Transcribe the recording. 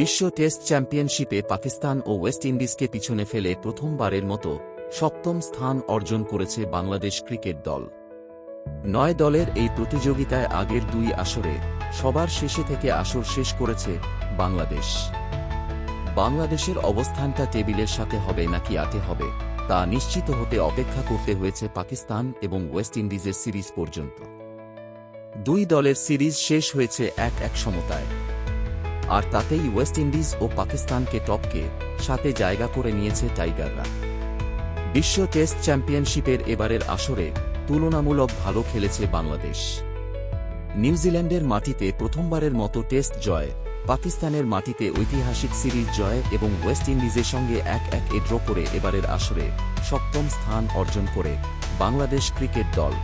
বিশ্ব টেস্ট চ্যাম্পিয়নশিপে পাকিস্তান ও ওয়েস্ট ইন্ডিজকে পিছনে ফেলে প্রথমবারের মতো সপ্তম স্থান অর্জন করেছে বাংলাদেশ ক্রিকেট দল। নয় দলের এই প্রতিযোগিতায় আগের দুই আসরে সবার শেষে থেকে আসর শেষ করেছে বাংলাদেশ। বাংলাদেশের অবস্থানটা টেবিলের সাথে হবে নাকি আটে হবে, তা নিশ্চিত হতে অপেক্ষা করতে হয়েছে পাকিস্তান এবং ওয়েস্ট ইন্ডিজের সিরিজ পর্যন্ত। দুই দলের সিরিজ শেষ হয়েছে এক এক সমতায়। আর তাতেই ওয়েস্ট ইন্ডিজ ও পাকিস্তানকে টপকে সাথে জায়গা করে নিয়েছে টাইগাররা। বিশ্ব টেস্ট চ্যাম্পিয়নশিপের এবারের আসরে তুলনামূলক ভালো খেলেছে বাংলাদেশ। নিউজিল্যান্ডের মাটিতে প্রথমবারের মতো টেস্ট জয়, পাকিস্তানের মাটিতে ঐতিহাসিক সিরিজ জয় এবং ওয়েস্ট ইন্ডিজের সঙ্গে এক এক এ ড্র করে এবারের আসরে সপ্তম স্থান অর্জন করে বাংলাদেশ ক্রিকেট দল।